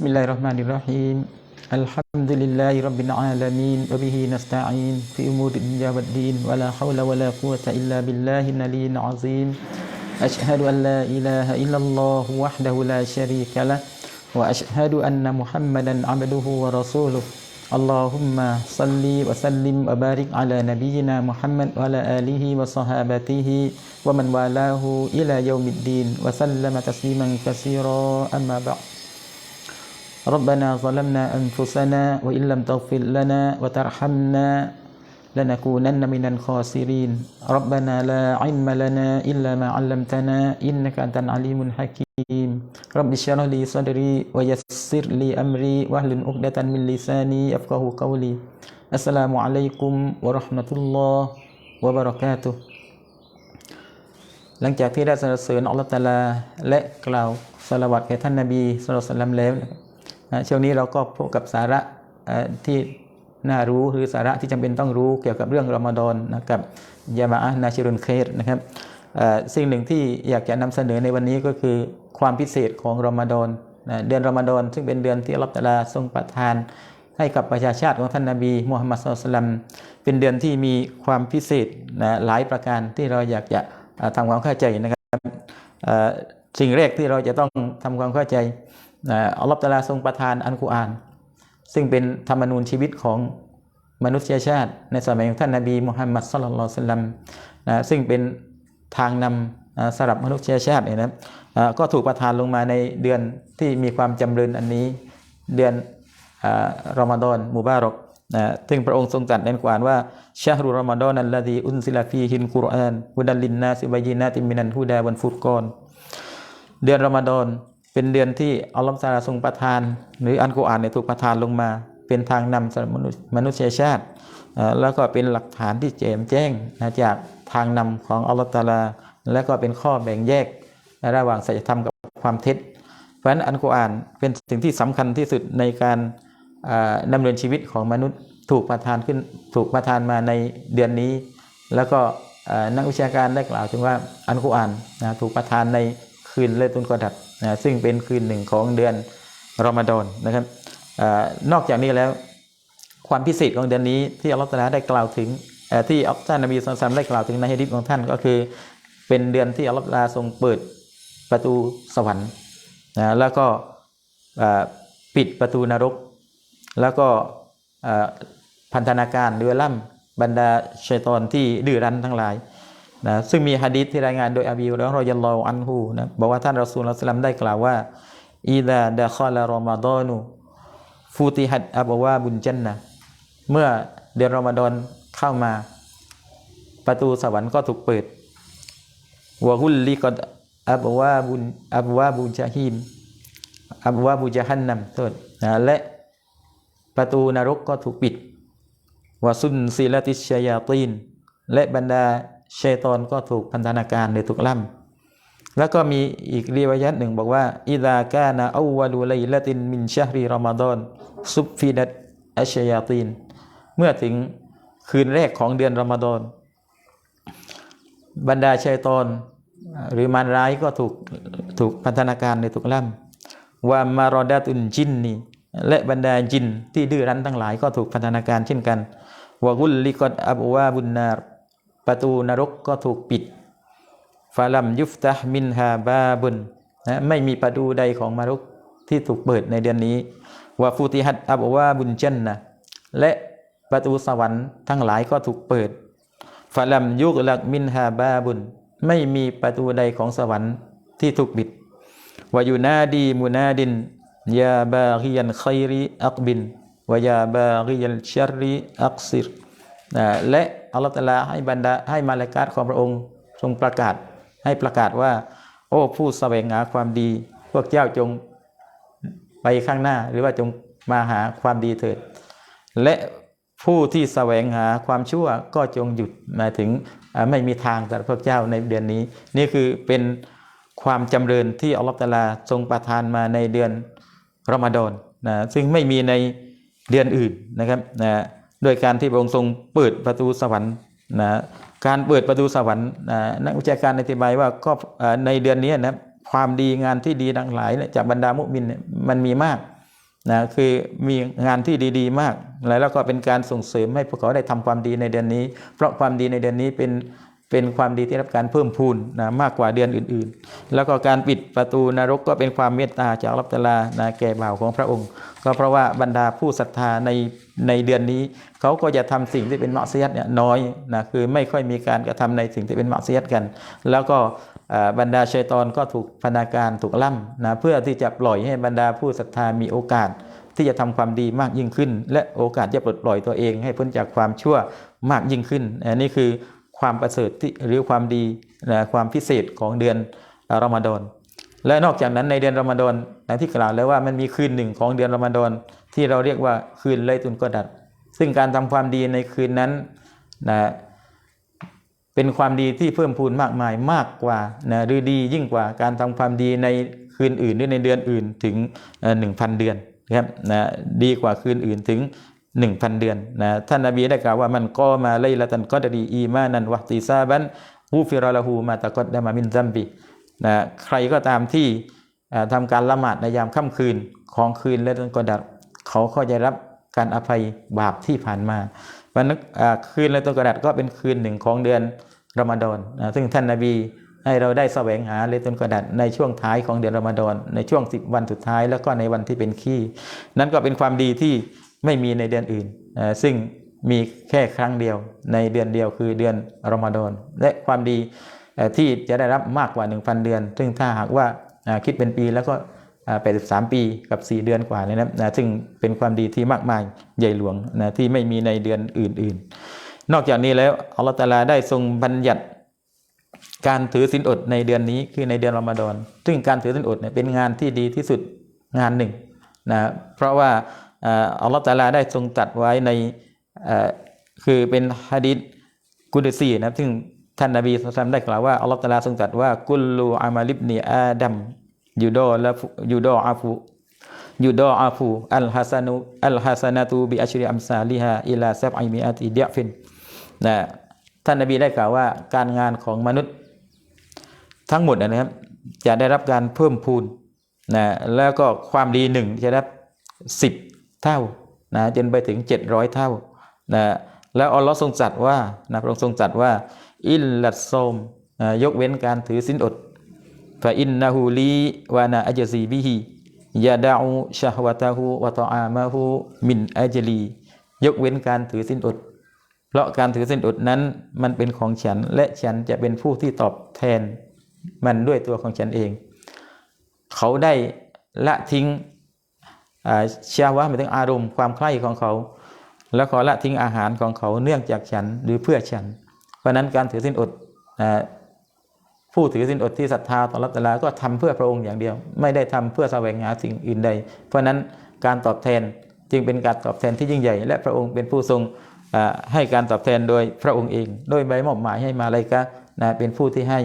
بسم الله الرحمن الرحيم الحمد لله رب العالمين وبه نستعين في أمور الدنيا والدين ولا حول ولا قوة إلا بالله العلي العظيم أشهد أن لا إله إلا الله وحده لا شريك له وأشهد أن محمدا عبده ورسوله اللهم صل وسلم وبارك على نبينا محمد وعلى آله وصحابته ومن والاه إلى يوم الدين وسلم تسليما كثيرا أما بعد ربنا ظلمنا أنفسنا وإن لم تغفر لنا وترحمنا لنكونن من الخاسرين ربنا لا علم لنا إلا ما علمتنا إنك أنت العليم الحكيم رب اشرح لي صدري ويسر لي أمري واحلل عقدة من لساني يفقه قولي السلام عليكم ورحمة الله وبركاته หลังจากที่ได้สรรเสริญอัลลอฮฺตะอาลาและกล่าวสละวัตแก่ท่านนบีสุลต่านแล้ว นะช่วงนี้เราก็พบกับสาระที่น่ารู้หรือสาระที่จำเป็นต้องรู้เกี่ยวกับเรื่องรอมฎอนนะครับยามาอะนาชิรุนเครนะครับสิ่งหนึ่งที่อยากจะนำเสนอในวันนี้ก็คือความพิเศษของรอมฎอนนะเดือนรอมฎอนซึ่งเป็นเดือนที่อัลลอฮฺตะอาลาทรงประทาน ให้กับประชาชาติของท่านนาบีมุฮัมมัดสุลตัลลัมเป็นเดือนที่มีความพิเศษนะหลายประการที่เราอยากจะทำความเข้าใจนะครับสิ่งแรกที่เราจะต้องทำความเข้าใจ อัลลอฮฺตาลาทรงประทานอันกุอาน ซึ่งเป็นธรรมนูญชีวิตของมนุษยชาติ ในสมัยของท่านนาบีมุฮัมมัดสุลลัลลอฮุซัลลัมนะซึ่งเป็นทางนำสำหรับมนุษยชาติเนี่ยนะก็ถูกประทานลงมาในเดือนที่มีความจำเริญอันนี้เดือนอารอมฎอนมุบารอกนะซึ่งพระองค์ทรงตรัสในกุรอานว่าชาฮรุรอมฎอนอัลลดีอุนซิลาฟีฮินกุรอานฮุดัลลินนาซิบายินาติมินันฮุดาวันฟุรกอนเดือนรอมฎอน เป็นเดือนที่อัลลอฮฺตาลาทรงประทาน หรืออันกุอานเนี่ยถูกประทานลงมา เป็นทางนำสำหรับมนุษยชาติแล้วก็เป็นหลักฐานที่แจ่มแจ้งนะจากทางนำของอัลลอฮฺตาลา และก็เป็นข้อแบ่งแยกระหว่างสัจธรรมกับความเท็จ เพราะฉะนั้นอันกุอานเป็นสิ่งที่สำคัญที่สุดในการอ่าเนินชีวิตของมนุษย์ถูกประทานขึ้นถูกประทานมาในเดือนนี้ แล้วก็นักวิชาการได้กล่าวถึงว่าอันกุอานนะถูกประทานในคืนเลตุนกอดัด นะซึ่งเป็นคืนหนึ่งของเดือนรอมฎอนนะครับอนอกจากนี้แล้วความพิเศษของเดือนนี้ที่อัลลอฮฺตาลาได้กล่าวถึงที่อัลท่านนบีสุลต่านได้กล่าวถึงในฮะดิษของท่านก็คือ เป็นเดือนที่อัลลอฮฺตาลาทรงเปิดประตูสวรรค์นะแล้วก็ปิดประตูนรก แล้วก็พันธนาการเรือล่ำบรรดาชัยตอนที่ดื้อรั้นทั้งหลาย นะซึ่งมีฮะดีษที่รายงานโดยอบีและรอยัลลอฮุอันฮูนะบอกว่าท่านรอซูลละสลัมได้กล่าวว่าอีดาดะคอลารอมฎอนูฟูติฮัดอับวาบุนจันนะเมื่อเดือนรอมฎอนเข้ามา ประตูสวรรค์ก็ถูกเปิดวะฮุลลิกอดอับวาบุนอับวาบุญจาฮิมอับวาบุญจาฮันนัมโทษนะและประตูนรกก็ถูกปิดวะซุนซิลติชยาตีน และบรรดา ชัยตอนก็ถูกพันธนาการหรือถูกล่ำแล้วก็มีอีกรีวายัตหนึ่งบอกว่าอิดากานะอวาลูไลละตินมินชะฮรีรอมฎอนซุบฟิดัตอัชยาตีน เมื่อถึงคืนแรกของเดือนรอมฎอนบรรดาชัยตอนหรือมารร้ายก็ถูกถูกพันธนาการในถูกล่ำว่ามารอดาตุนจินนี่และบรรดาจินที่ดื้อรั้นทั้งหลายก็ถูกพันธนาการเช่นกันวะกุลลิกอดอับวาบุนนาร ประตูนรกก็ถูกปิดฟาลัมยุฟตะมินฮาบาบุนนะไม่มีประตูใดของมรกที่ถูกเปิดในเดือนนี้วะฟูติฮัดอับวาบุนจันนะและประตูสวรรค์ทั้งหลายก็ถูกเปิดฟาลัมยุกลักมินฮาบาบุนไม่มีประตูใดของสวรรค์ที่ถูกปิดวายูนาดีมูนาดินยาบาฮิยันไคริอักบินวายาบาฮิยันชัรริอักซิรนะและ อัลลอฮฺตะลาให้บรรดาให้มาลากัดของพระองค์ทรงประกาศให้ประกาศว่า โอ้ผู้แสวงหาความดี พวกเจ้าจงไปข้างหน้าหรือว่าจงมาหาความดีเถิด และผู้ที่แสวงหาความชั่วก็จงหยุดหมายถึงไม่มีทางสำหรับพวกเจ้าในเดือนนี้ นี่คือเป็นความจำเริญที่อัลลอฮฺตะลาทรงประทานมาในเดือนรอมฎอนนะซึ่งไม่มีในเดือนอื่นนะครับนะ โดยการที่พระองค์ทรงเปิดประตูสวรรค์นะการเปิดประตูสวรรค์นะนักวิชาการอธิบายว่าก็ในเดือนนี้นะความดีงานที่ดีดังหลายจากบรรดามุมินมันมีมากนะคือมีงานที่ดีๆ มาก แล้วก็เป็นการส่งเสริมให้พวกเขาได้ทำความดีในเดือนนี้ เพราะความดีในเดือนนี้เป็น เป็นความดีที่รับการเพิ่มพูนนะมากกว่าเดือนอื่นๆ แล้วก็การปิดประตูนรกก็เป็นความเมตตาจากอัลลับตลานะแก่บ่าวของพระองค์ ก็เพราะว่าบรรดาผู้ศรัทธาในในเดือนนี้เขาก็จะทำสิ่งที่เป็นมักซิยัดเนี่ยน้อยนะคือไม่ค่อยมีการกระทำในสิ่งที่เป็นมักซิยัดกัน แล้วก็บรรดาชัยตอนก็ถูกพนาการถูกล่ำนะเพื่อที่จะปล่อยให้บรรดาผู้ศรัทธามีโอกาสที่จะทำความดีมากยิ่งขึ้น และโอกาสจะปลดปล่อยตัวเองให้พ้นจากความชั่วมากยิ่งขึ้นอันนี้คือ ความประเสริฐที่หรือความดีนะความพิเศษของเดือนรอมฎอนและนอกจากนั้นในเดือนรอมฎอนดังที่กล่าวแล้วว่ามันมีคืนหนึ่งของเดือนรอมฎอนที่เราเรียกว่าคืนไลตุนกอดัด ซึ่งการทำความดีในคืนนั้นนะเป็นความดีที่เพิ่มพูนมากมายมากกว่านะหรือดียิ่งกว่าการทำความดีในคืนอื่นหรือในเดือนอื่นถึงหนึ่งพันเดือนนะครับนะดีกว่าคืนอื่นถึง 1,000เดือนนะท่านนบีได้กล่าวว่ามันก็มาไลละตันก็ดรีอีมานันวะติซาบันฮูฟิรอละหูมาตะกอดดามามินซัมบีนะใครก็ตามที่อ่าทำการละหมาดในยามค่ำคืนของคืนและตันกอดัดเขาก็จะรับการอภัยบาปที่ผ่านมาวันนั้นคืนและตันกอดัดก็เป็นคืนหนึ่งของเดือนรอมฎอนนะซึ่งท่านนบีให้เราได้แสวงหาเลตุนกอดัดในช่วงท้ายของเดือนรอมฎอนในช่วง 10 วันสุดท้ายแล้วก็ในวันที่เป็นขี้ นั่นก็เป็นความดีที่ ไม่มีในเดือนอื่น ซึ่งมีแค่ครั้งเดียวในเดือนเดียวคือเดือนรอมฎอนและความดีที่จะได้รับมากกว่า 1,000 เดือน ซึ่งถ้าหากว่าคิดเป็นปีแล้วก็ 83 ปีกับ 4 เดือนกว่าเลยนะซึ่งเป็นความดีที่มากมายใหญ่หลวงนะที่ไม่มีในเดือนอื่น ๆ นอกจากนี้แล้วอัลลอฮฺตาลาได้ทรงบัญญัติการถือศีลอดในเดือนนี้คือในเดือนรอมฎอนซึ่งการถือศีลอดเนี่ยเป็นงานที่ดีที่สุดงานหนึ่งนะเพราะว่า อ่าอัลลอฮฺตาลาได้ทรงตัดไว้ในคือเป็นฮะดิษกุดซีนะครับซึ่งท่านนบีสุลต่านได้กล่าวว่าอัลลอฮฺตาลาทรงตรัสว่ากุลลูอามาลิบนีอาดัมยูโดและยูโดอาฟูยูโดอาฟูอัลฮัสานุอัลฮัสานาตูบิอัชริอัมซาลิฮาอิลาซับอิมิอาติเดียฟินนะท่านนบีได้กล่าวว่าการงานของมนุษย์ทั้งหมดนะครับ จะได้รับการเพิ่มพูนนะแล้วก็ความดีหนึ่งจะได้รับสิบ เท่านะจนไปถึง 700 เท่านะแล้วอัลลอฮ์ทรงจัดว่านะพระองค์ทรงจัดว่า อิลลัดโซมนะยกเว้นการถือสินอดฟาอินนาฮูลีวานาอัจซีบิฮิยาดาอูชะฮวตาฮูวะตออามะฮูมินอัจลี ยกเว้นการถือสินอด เพราะการถือสินอดนั้นมันเป็นของฉัน และฉันจะเป็นผู้ที่ตอบแทน มันด้วยตัวของฉันเอง เขาได้ละทิ้ง ชาวะหมายถึงอารมณ์ความใคร่ของเขา แล้วขอละทิ้งอาหารของเขาเนื่องจากฉันหรือเพื่อฉัน เพราะนั้นการถือสินอดผู้ถือสินอดที่ศรัทธาต่อรัตตลาก็ทำเพื่อพระองค์อย่างเดียว ไม่ได้ทำเพื่อแสวงหาสิ่งอื่นใด เพราะนั้นการตอบแทนจึงเป็นการตอบแทนที่ยิ่งใหญ่ และพระองค์เป็นผู้ทรงให้การตอบแทนโดยพระองค์เอง โดยใบมอบหมายให้มาลยกะนะเป็นผู้ที่ให้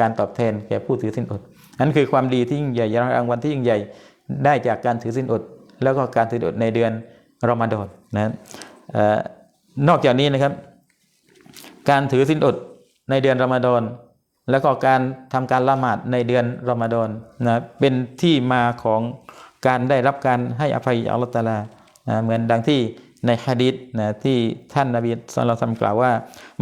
การตอบแทนแก่ผู้ถือสินอดนั่นคือความดีที่ยิ่งใหญ่รางวัลที่ยิ่งใหญ่ ได้จากการถือสินอด แล้วก็การถืออดในเดือนรอมฎอนนะนอกจากนี้นะครับ การถือสินอดในเดือนรอมฎอนแล้วก็การทำการละหมาดในเดือนรอมฎอนนะเป็นที่มาของการได้รับการให้อภัยอัลลอฮฺตะอาลานะเหมือนดังที่ในฮะดีษนะที่ท่านนบีสุลต่านกล่าวว่า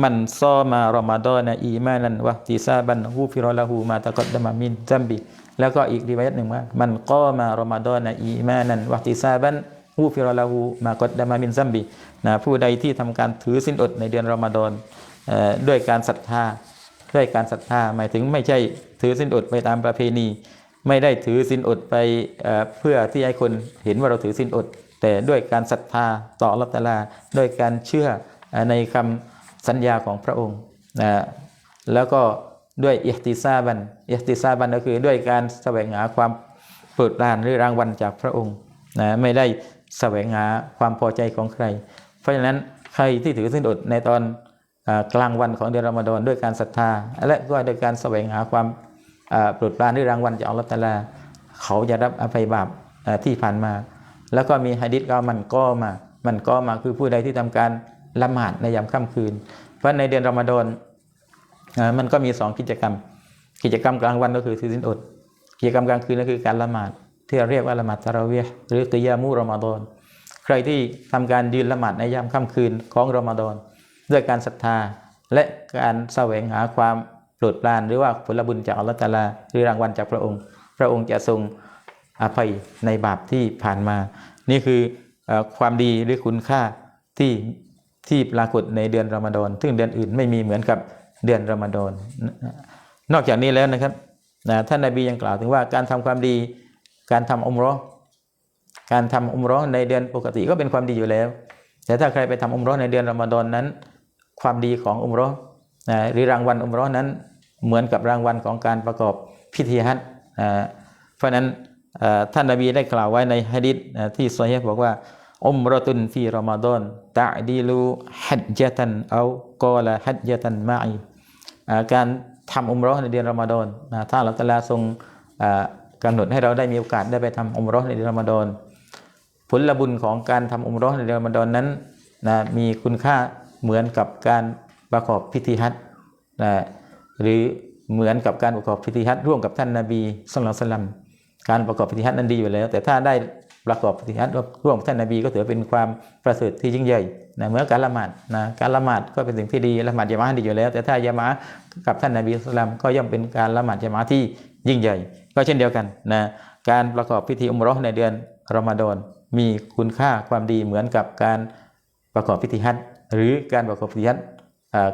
มันซ้อมารอมฎอนอีมานันวะติซาบันฮูฟิรอละหูมาตะกอดดะมามินจัมบี แล้วก็อีกรีวายตหนึ่งว่ามันกอมารอมฎอนอีมานันวะติซาบันฮูฟิรละหูมากดดะมามินซัมบีนะผู้ใดที่ทำการถือสินอดในเดือนรอมฎอนด้วยการศรัทธาด้วยการศรัทธาหมายถึงไม่ใช่ถือสินอดไปตามประเพณี ไม่ได้ถือสินอดไปเพื่อที่ให้คนเห็นว่าเราถือสินอด แต่ด้วยการศรัทธาต่ออัลลอฮฺตาลาด้วยการเชื่อเอ่อในคำสัญญาของพระองค์นะแล้วก็ ด้วยอิฮติซาบันอิฮติซาบันก็คือด้วยการแสวงหาความโปรดรานหรือรางวัลจากพระองค์นะไม่ได้แสวงหาความพอใจของใคร เพราะฉะนั้นใครที่ถือสินอดในตอนอกลางวันของเดือนรอมฎอนด้วยการศรัทธา และก็ด้วยการแสวงหาความโปรดปรานด้วยรางวัลจากอัลลอฮฺตะอาลา เขาจะรับอภัยบาปที่ผ่านมา แล้วก็มีฮะดิษก็มันก็มา มันก็มาคือผู้ใดที่ทำการละหมาดในยามค่ำคืน เพราะในเดือนรอมฎอน มันก็มีสองกิจกรรม กิจกรรมกลางวันก็คือถือศีลอด กิจกรรมกลางคืนก็คือการละหมาด ที่เราเรียกว่าละหมาดตะราเวียหรือกิยามุรอมฎอนใครที่ทำการยืนละหมาดในยามค่ำคืนของรอมฎอนด้วยการศรัทธาและการแสวงหาความโปรดปราน หรือว่าผลบุญจากอัลลอฮฺตาลา หรือรางวัลจากพระองค์ พระองค์จะทรงอภัยในบาปที่ผ่านมา นี่คืออความดีหรือคุณค่าที่ที่ปรากฏในเดือนรอมฎอนซึ่งเดือนอื่นไม่มีเหมือนกับ เดือนรอมฎอนนอกจากนี้แล้วนะครับนะท่านนบียังกล่าวถึงว่าการทำความดีการทำอุมรอการทำอุมรอในเดือนปกติก็เป็นความดีอยู่แล้ว แต่ถ้าใครไปทำอุมรอในเดือนรอมฎอนนั้น ความดีของอุมรอนะหรือรางวัลอุมรอนั้นเหมือนกับรางวัลของการประกอบพิธีฮัจญ์นะเพราะฉะนั้นท่านนบีได้กล่าวไว้ในฮะดิษนะที่ซอฮีบอกว่าอุมรอตุนฟีรอมฎอนตะดีลูฮัจญะตันเอากอละฮัจญะตันมาอี การทำอุมราะห์ในเดือนรอมฎอนนะถ้าอัลลอฮฺตาลาทรงอ่ากำหนดให้เราได้มีโอกาสได้ไปทำอุมราะห์ในเดือนรอมฎอนผลบุญของการทำอุมราะห์ในเดือนรอมฎอนนั้นนะมีคุณค่าเหมือนกับการประกอบพิธีฮัจญ์นะหรือเหมือนกับการประกอบพิธีฮัจญ์ร่วมกับท่านนาบีสุลต่านการประกอบพิธีฮัจญ์นั้นดีอยู่แล้ว แต่ถ้าได้ ประกอบพิธีฮัจญ์ร่วมท่านนาบีก็ถือเป็นความประเสริฐที่ยิ่งใหญ่นะเหมื่อนการละหมาดนะการละหมาดก็เป็นสิ่งที่ดีละหมาดยามะห์ดีอยู่แล้ว แต่ถ้ายามะห์กับท่านนาบีสุลต่านก็ย่อมเป็นการละหมาดยามะห์ที่ยิ่งใหญ่ ก็เช่นเดียวกันนะการประกอบพิธีอุมราะห์ในเดือนรอมฎอนมีคุณค่าความดีเหมือนกับการประกอบพิธีฮัจญ์หรือการประกอบพิธีฮัจ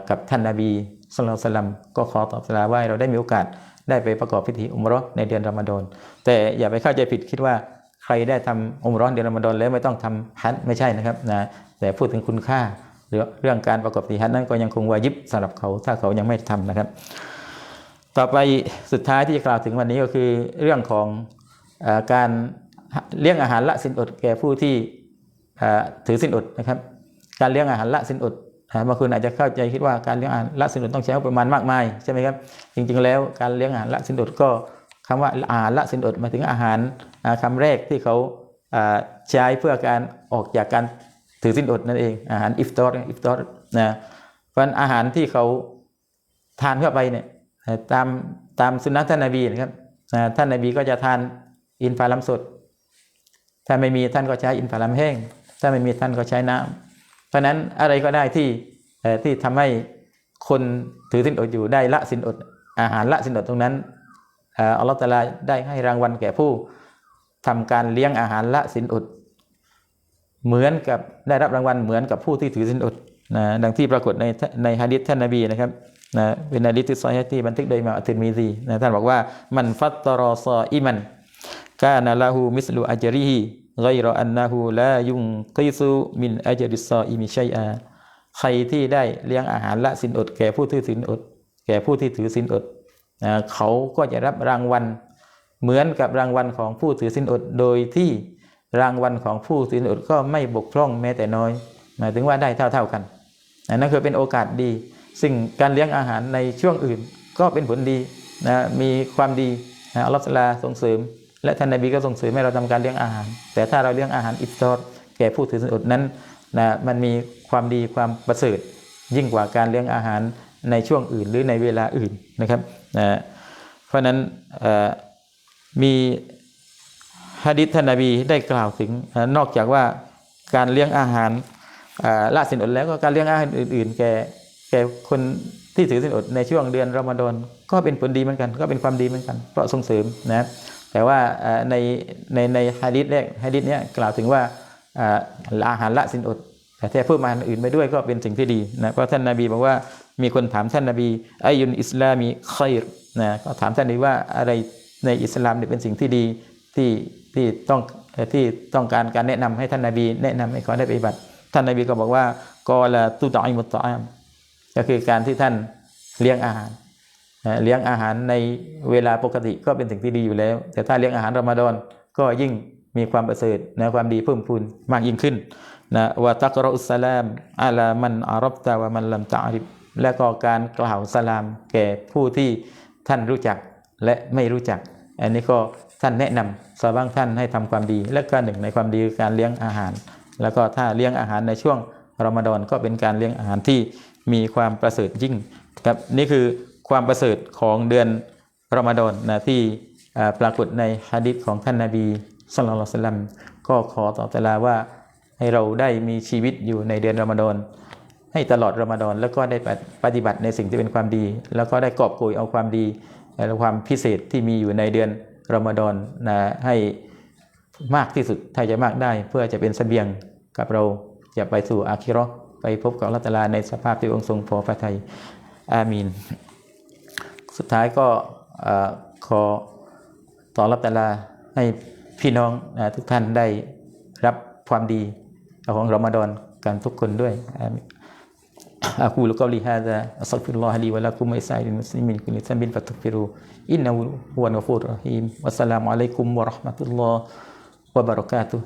กับท่านนาบีสุลต่านก็ขอตอบสลาว่าเราได้มีโอกาสได้ไปประกอบพิธีอุมราะห์ในเดือนรอมฎอนแต่อย่าไปเข้าใจผิดคิดว่า ใครได้ทำอุมราะห์เดือนรอมฎอนแล้วไม่ต้องทำฮัจญ์ไม่ใช่นะครับนะแต่พูดถึงคุณค่าหรือเรื่องการประกอบสิฮัจญ์นั้นก็ยังคงวาญิบสำหรับเขาถ้าเขายังไม่ทำนะครับ ต่อไปสุดท้ายที่จะกล่าวถึงวันนี้ก็คือเรื่องของอการเลี้ยงอาหารละสินอดแก่ผู้ที่ถือสินอดนะครับ การเลี้ยงอาหารละสินอดอ่าบางคนอาจจะเข้าใจคิดว่าการเลี้ยงอาหารละสินอดต้องใช้ประมาณมากมายใช่ไหมครับจริงๆแล้วการเลี้ยงอาหารละสินอดก็คำว่าอาหารละสินอดหมายถึงอาหาร คำแรกที่เขาใช้เพื่อการออกจากการถือสินอดนั่นเอง อาหารอิฟตอร์อิฟตอร์นะเพราะนั้นอาหารที่เขาทานเข้าไปเนี่ยตามตามสุนนะท่านนาบีนะครับท่านนาบีก็จะทานอินทผลัมสด ถ้าไม่มีท่านก็ใช้อินทผลัมแห้ง ถ้าไม่มีท่านก็ใช้น้ำเพราะนั้นอะไรก็ได้ที่ที่ทำให้คนถือสินอดอยู่ได้ละสินอด อาหารละสินอดตรงนั้นออลลอฮฺตะอาลาได้ให้รางวัลแก่ผู้ ทำการเลี้ยงอาหารละสินอด เหมือนกับได้รับรางวัลเหมือนกับผู้ที่ถือสินอดนะดังที่ปรากฏในในฮะดิษท่านนบีนะครับนะเป็นฮะดิษที่ซอฮีฮ์ที่บันทึกโดยมาอัติรมีซีนะท่านบอกว่ามันฟัตตรอซออิมันกานะละหูมิสลุอัจริฮิไกรอันนะฮูลายุงกิซุมินอัจริซออิมิชัยอาใครที่ได้เลี้ยงอาหารละสินอด แก่ผู้ที่ถือสินอด แก่ผู้ที่ถือสินอดนะเขาก็จะรับรางวัล เหมือนกับรางวัลของผู้ถือสินอดโดยที่รางวัลของผู้ถือสินอดก็ไม่บกพร่องแม้แต่น้อย หมายถึงว่าได้เท่าๆกันนนั่นคือเป็นโอกาสดี ซึ่งการเลี้ยงอาหารในช่วงอื่นก็เป็นผลดีนะมีความดีนะอัลลอฮฺสลาส่งเสริม และท่านนบีก็ส่งเสริมให้เราทำการเลี้ยงอาหาร แต่ถ้าเราเลี้ยงอาหารอิฟตอรแก่ผู้ถือสินอดนั้นนะมันมีความดีความประเสริฐยิ่งกว่าการเลี้ยงอาหารในช่วงอื่นหรือในเวลาอื่นนะครับนะเพราะฉะนั้นอ่อ มีฮะดิษท่านนบีได้กล่าวถึงนอกจากว่าการเลี้ยงอาหารละสินอดแล้วก็การเลี้ยงอาหารอื่น ๆ แก่แก่คนที่ถือสินอดในช่วงเดือนรอมฎอนก็เป็นผลดีเหมือนกัน ก็เป็นความดีเหมือนกัน เพราะส่งเสริมนะแต่ว่าในในในฮะดิษแรกฮะดิษเนี้ยกล่าวถึงว่าอาหารละสินอดแต่ถ้าเพิ่มอาหารอื่นไปด้วยก็เป็นสิ่งที่ดีนะเพราะท่านนาบีบอกว่ามีคนถามท่านนาบีอายุนอิสลามีคอยรนะก็ถามท่านนบีว่าอะไร ในอิสลามเนี่ยเป็นสิ่งที่ดีที่ที่ต้องที่ต้องการการแนะนำให้ท่านนาบี แนะนำให้เขาได้ปฏิบัติ ท่านนาบีก็บอกว่ากอละตุตอิมุตตอามก็คือการที่ท่านเลี้ยงอาหารเลี้ยงอาหารในเวลาปกติก็เป็นสิ่งที่ดีอยู่แล้ว แต่ถ้าเลี้ยงอาหารรอมฎอนก็ยิ่งมีความประเสริฐนะความดีเพิ่มพูนมากยิ่งขึ้นนะวะตักรอุสลามอาลามันอารับตาวะมันลัมตะอาริบและก็การกล่าวสลามแก่ผู้ที่ท่านรู้จัก และไม่รู้จัก อันนี้ก็ท่านแนะนำสาวบ้างท่านให้ทำความดี และก็หนึ่งในความดีคือการเลี้ยงอาหาร แล้วก็ถ้าเลี้ยงอาหารในช่วงรอมฎอนก็เป็นการเลี้ยงอาหารที่มีความประเสริฐยิ่งครับนี่คือความประเสริฐของเดือนรอมฎอนนะที่ปรากฏในฮะดิษของท่านนาบีสุลต่านลัมก็ขอต่อตลาว่าให้เราได้มีชีวิตอยู่ในเดือนรอมฎอนให้ตลอดรอมฎอนแล้วก็ได้ปฏิบัติในสิ่งที่เป็นความดี แล้วก็ได้กอบโกยเอาความดี และความพิเศษที่มีอยู่ในเดือนรอมฎอนนะให้มากที่สุดถ้าจะมากได้เพื่อจะเป็นเสบียงกับเราจะไปสู่อาคิราะห์ไปพบกับอัตาลาในสภาพที่องค์ทรงพอพระทัยอามีน สุดท้ายก็อขอต่อรับตลาให้พี่น้องนะทุกท่านได้รับความดีของรอมฎอนกันทุกคนด้วยอามีน أقول قولي هذا أستغفر الله لي ولكم ولسائر المسلمين من كل ذنب فاستغفروه إنه هو الغفور الرحيم. والسلام عليكم ورحمة الله وبركاته.